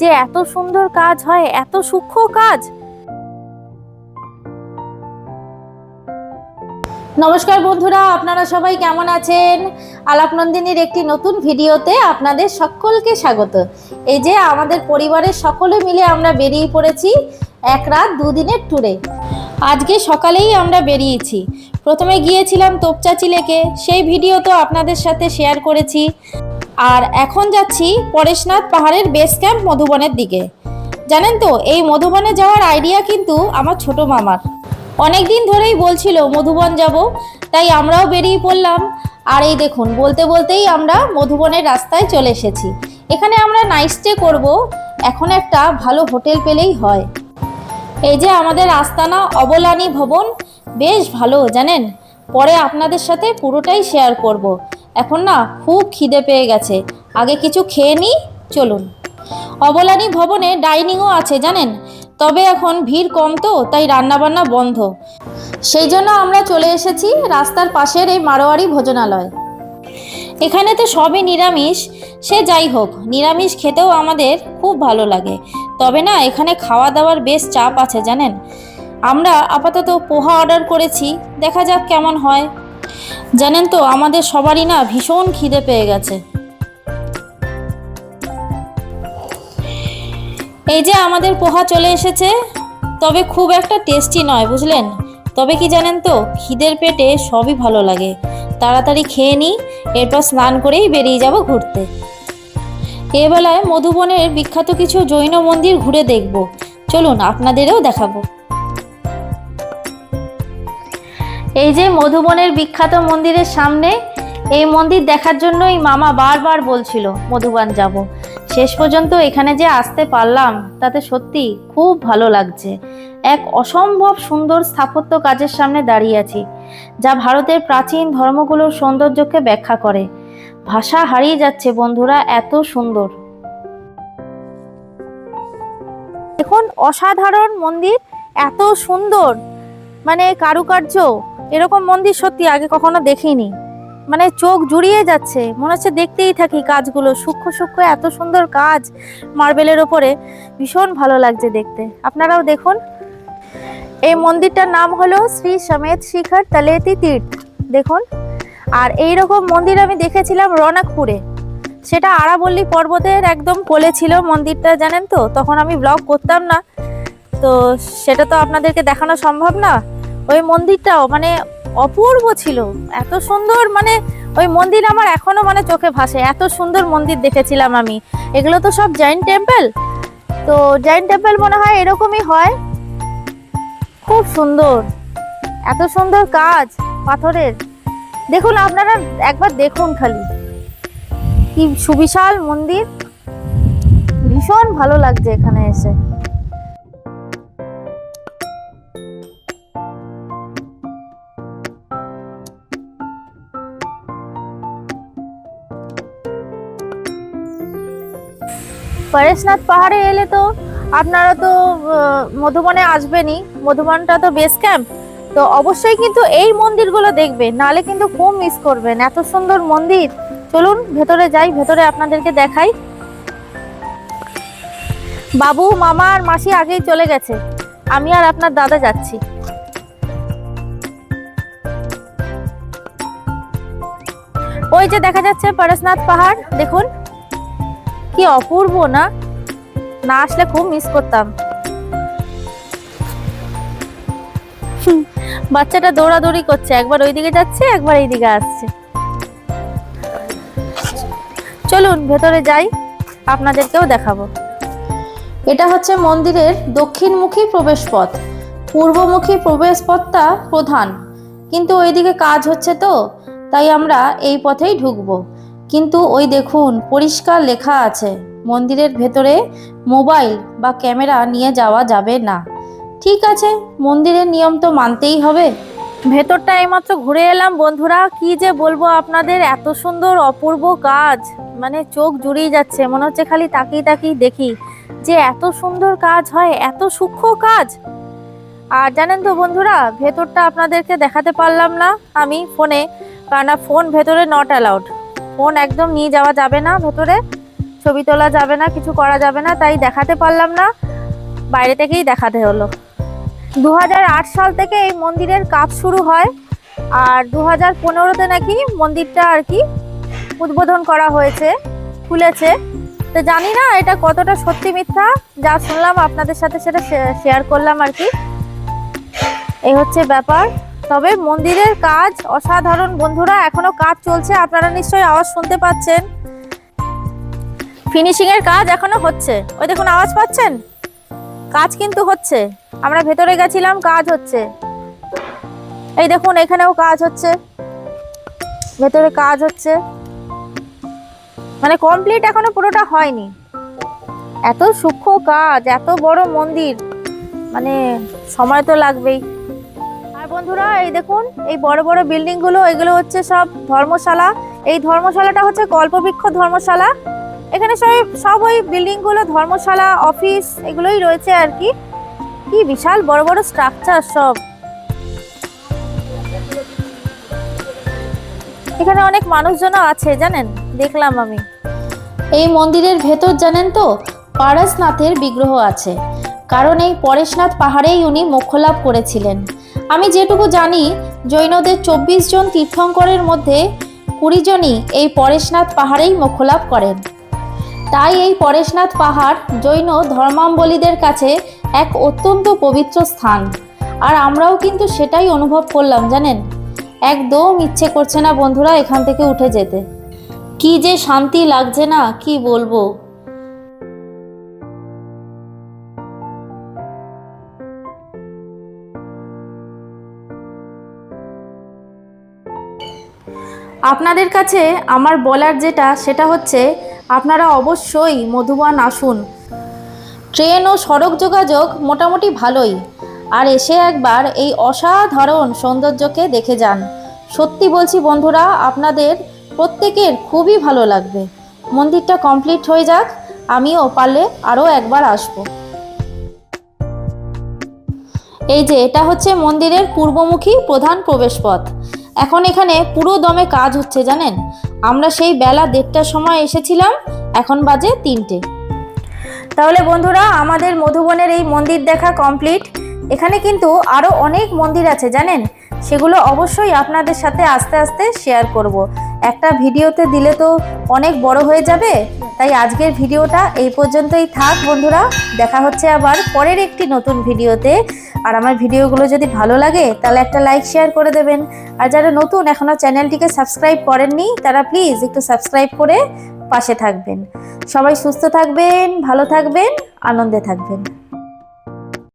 যে এত সুন্দর কাজ হয়, এত সূক্ষ্ম কাজ। নমস্কার বন্ধুরা, আপনারা সবাই কেমন আছেন? আলাপ নন্দিনীর একটি নতুন ভিডিওতে আপনাদের সকলকে স্বাগত। এই যে আমাদের পরিবারের সকলে মিলে আমরা বেরিয়ে পড়েছি এক রাত দুদিনের ট্যুরে। আজকে সকালেই আমরা বেরিয়েছি। প্রথমে গিয়েছিলাম তোপচাচি লেকে। সেই ভিডিও তো আপনাদের সাথে শেয়ার করেছি। আর এখন যাচ্ছি পরেশনাথ পাহাড়ের বেস ক্যাম্প মধুবনের দিকে। জানেন তো, এই মধুবনে যাওয়ার আইডিয়া কিন্তু আমার ছোট মামার। অনেক দিন ধরেই বলছিল, মধুবন যাব। তাই আমরাও বেরিয়ে পড়লাম। আর এই দেখুন, বলতে বলতেই আমরা মধুবনের রাস্তায় চলে এসেছি। এখানে আমরা নাইট স্টে করব। এখন একটা ভালো হোটেল পেলেই হয়। এই যে আমাদের আস্তানা অবলানি ভবন, বেশ ভালো, জানেন? পরে আপনাদের সাথে পুরোটাই শেয়ার করব। এখন না খুব খিদে পেয়ে গেছে। আগে কিছু খেয়ে নিই চলুন। অবলানি ভবনে ডাইনিংও আছে, জানেন? তবে এখন ভিড় কম তো, তাই রান্নাবান্না বন্ধ। সেই জন্য আমরা চলে এসেছি রাস্তার পাশের এই মারোয়ারি ভোজনালয়। এখানে তো সবই নিরামিষ। সে যাই হোক, নিরামিষ খেতেও আমাদের খুব ভালো লাগে। তবে না, এখানে খাওয়া দাওয়ার বেশ চাপ আছে, জানেন? আমরা আপাতত পোহা অর্ডার করেছি, দেখা যাক কেমন হয়। জানেন তো, আমাদের সবারই না ভীষণ খিদে পেয়ে গেছে। এই যে আমাদের পোহা চলে এসেছে, তবে খুব একটা টেস্টি নয়, বুঝলেন? তবে কি জানেন তো, খিদের পেটে সবই ভালো লাগে। তাড়াতাড়ি খেয়ে নিই, এরপর স্নান করেই বেরিয়ে যাব ঘুরতে। এ বেলায় মধুবনের বিখ্যাত কিছু জৈন মন্দির ঘুরে দেখব। চলুন, আপনাদেরও দেখাবো। এই যে মধুবনের বিখ্যাত মন্দিরের সামনে, এই মন্দির দেখার জন্যই মামা বারবার বলছিল, মধুবন যাব। শেষ পর্যন্ত এখানে যে আসতে পারলাম, তাতে সত্যি খুব ভালো লাগছে। এক অসম্ভব সুন্দর স্থাপত্য কাজের সামনে দাঁড়িয়ে আছি, যা ভারতের প্রাচীন ধর্মগুলোর সৌন্দর্যকে ব্যাখ্যা করে। ভাষা হারিয়ে যাচ্ছে, বন্ধুরা, এত সুন্দর। দেখুন, অসাধারণ মন্দির, এত সুন্দর মানে কারুকার্য। এরকম মন্দির সত্যি আগে কখনো দেখিনি। মানে চোখ জুড়িয়ে যাচ্ছে। মনে হচ্ছে দেখতেই থাকি কাজগুলো। সূক্ষ্ম সূক্ষ্ম, এত সুন্দর কাজ মার্বেলের ওপরে। ভীষণ ভালো লাগছে দেখতে। আপনারাও দেখুন। এই মন্দিরটার নাম হলো শ্রী সমেত শিখর তালেতি তীর্থ। দেখুন। আর এই রকম মন্দির আমি দেখেছিলাম রনাকপুরে সেটা আরাবল্লী পর্বতের একদম কোলে ছিল মন্দিরটা, জানেন তো? তখন আমি ব্লগ করতাম না। তো সেটা তো আপনাদেরকে দেখানো সম্ভব না। ওই মন্দিরটাও মানে অপূর্ব ছিল। এত সুন্দর মানে ওই মন্দির আমার এখনও মানে চোখে ভাসে। এত সুন্দর মন্দির দেখেছিলাম আমি। এগুলো তো সব জৈন টেম্পল। তো জৈন টেম্পল মনে হয় এরকমই হয়। খুব সুন্দর। এত সুন্দর কাজ পাথরের। দেখুন, আপনারা একবার দেখুন খালি। কি সুবিশাল মন্দির। ভীষণ ভালো লাগছে এখানে এসে। পরেশনাথ পাহাড়ে এলে তো আপনারা তো মধুবনে আসবেনই। মধুবনটা তো বেস ক্যাম্প তো অবশ্যই কিন্তু এই মন্দিরগুলো দেখবেন। নালে কিন্তু খুব মিস করবেন। এত সুন্দর মন্দির। চলুন, ভেতরে যাই। ভেতরে আপনাদেরকে দেখাই। বাবু, মামা আর মাসি আগেই চলে গেছে। আমি আর আপনার দাদা যাচ্ছি। ওই যে দেখা যাচ্ছে পরেশনাথ পাহাড়। দেখুন। কি অপূর্ব, না? না আসলে খুব মিস করতাম। বাচ্চাটা দৌড়াদৌড়ি করছে। একবার ওইদিকে যাচ্ছে, একবার এইদিকে আসছে। চলুন, ভেতরে যাই। আপনাদেরকেও দেখাবো। এটা হচ্ছে মন্দিরের দক্ষিণমুখী প্রবেশপথ। পূর্বমুখী প্রবেশপথটা প্রধান। কিন্তু ওইদিকে কাজ হচ্ছে তো, তাই আমরা এই পথেই ঢুকবো। কিন্তু ওই দেখুন, পরিষ্কার লেখা আছে, মন্দিরের ভেতরে মোবাইল বা ক্যামেরা নিয়ে যাওয়া যাবে না। ঠিক আছে, মন্দিরের নিয়ম তো মানতেই হবে। ভেতরটা এইমাত্র ঘুরে এলাম, বন্ধুরা, কি যে বলব আপনাদের, এত সুন্দর অপূর্ব কাজ। মানে চোখ জুড়িয়ে যাচ্ছে, মনে হচ্ছে খালি তাকিয়ে তাকিয়ে দেখি যে এত সুন্দর কাজ হয়, এত সূক্ষ্ম কাজ। আর জানেন তো বন্ধুরা, ভেতরটা আপনাদেরকে দেখাতে পারলাম না আমি ফোনে, কারণ ফোন ভেতরে নট অ্যালাউড ফোন একদম নিয়ে যাওয়া যাবে না ভেতরে, ছবি তোলা যাবে না, কিছু করা যাবে না, তাই দেখাতে পারলাম না, বাইরে থেকেই দেখাতে হলো। দু হাজার আট সাল থেকে এই মন্দিরের কাজ শুরু হয়, আর দু হাজার পনেরোতে নাকি মন্দিরটা আর কি উদ্বোধন করা হয়েছে, খুলেছে। তো জানি না এটা কতটা সত্যি মিথ্যা, যা শুনলাম, আপনাদের সাথে সেটা শেয়ার করলাম আর কি। এই হচ্ছে ব্যাপার। তবে মন্দিরের কাজ অসাধারণ। বন্ধুরা, এখনও কাজ চলছে, আপনারা নিশ্চয়ই আওয়াজ শুনতে পাচ্ছেন। ফিনিশিং এর কাজ এখনও হচ্ছে। ওই দেখুন, আওয়াজ পাচ্ছেন? কাজ কিন্তু হচ্ছে। আমরা ভেতরে গেছিলাম, কাজ হচ্ছে। এই দেখুন, এখানেও কাজ হচ্ছে। ভেতরে কাজ হচ্ছে। মানে কমপ্লিট এখনও পুরোটা হয়নি। এত সূক্ষ্ম কাজ, এত বড় মন্দির। মানে সময় তো লাগবেই। বন্ধুরা, এই দেখুন, এই বড় বড় বিল্ডিংগুলো এগুলো হচ্ছে সব ধর্মশালা। এই ধর্মশালাটা হচ্ছে কল্পবৃক্ষ ধর্মশালা। এখানে সব সব ওই বিল্ডিংগুলো ধর্মশালা, অফিস, এগুলোই রয়েছে আর কি। কি বিশাল বড় বড় স্ট্রাকচার সব। এখানে অনেক মানুষজনও আছে, জানেন? দেখলাম আমি। এই মন্দিরের ভেতর, জানেন তো, পারসনাথের বিগ্রহ আছে। কারণ এই পরেশনাথ পাহাড়েই উনি মোক্ষলাভ করেছিলেন। আমি যেটুকু জানি, জৈনদের চব্বিশ জন তীর্থঙ্করের মধ্যে কুড়ি জনই এই পরেশনাথ পাহাড়েই মোক্ষলাভ করেন। তাই এই পরেশনাথ পাহাড় জৈন ধর্মাম্বলীদের কাছে এক অত্যন্ত পবিত্র স্থান। আর আমরাও কিন্তু সেটাই অনুভব করলাম, জানেন? একদম ইচ্ছে করছে না বন্ধুরা এখান থেকে উঠে যেতে। কি যে শান্তি লাগছে না, কি বলব? আপনাদের কাছে আমার বলার যেটা, সেটা হচ্ছে আপনারা অবশ্যই মধুবন আসুন। ট্রেন ও সড়ক যোগাযোগ মোটামুটি ভালোই। আর এসে একবার এই অসাধারণ সৌন্দর্যকে দেখে যান। সত্যি বলছি বন্ধুরা, আপনাদের প্রত্যেকের খুবই ভালো লাগবে। মন্দিরটা কমপ্লিট হয়ে যাক, আমিও পারলে আরও একবার আসব। এই যে, এটা হচ্ছে মন্দিরের পূর্বমুখী প্রধান প্রবেশপথ। এখন এখানে পুরো দমে কাজ হচ্ছে, জানেন? আমরা সেই বেলা দেড়টার সময় এসেছিলাম, এখন বাজে তিনটে। তাহলে বন্ধুরা, আমাদের মধুবনের এই মন্দির দেখা কমপ্লিট। এখানে কিন্তু আরও অনেক মন্দির আছে, জানেন? সেগুলো অবশ্যই আপনাদের সাথে আস্তে আস্তে শেয়ার করব। একটা ভিডিওতে দিলে তো অনেক বড় হয়ে যাবে। তাই আজকের ভিডিওটা এই পর্যন্তই থাক বন্ধুরা। দেখা হচ্ছে আবার পরের একটি নতুন ভিডিওতে। আর আমার ভিডিওগুলো যদি ভালো লাগে, তাহলে একটা লাইক, শেয়ার করে দেবেন। আর যারা নতুন এখনও চ্যানেলটিকে সাবস্ক্রাইব করেননি, তারা প্লিজ একটু সাবস্ক্রাইব করে পাশে থাকবেন। সবাই সুস্থ থাকবেন, ভালো থাকবেন, আনন্দে থাকবেন।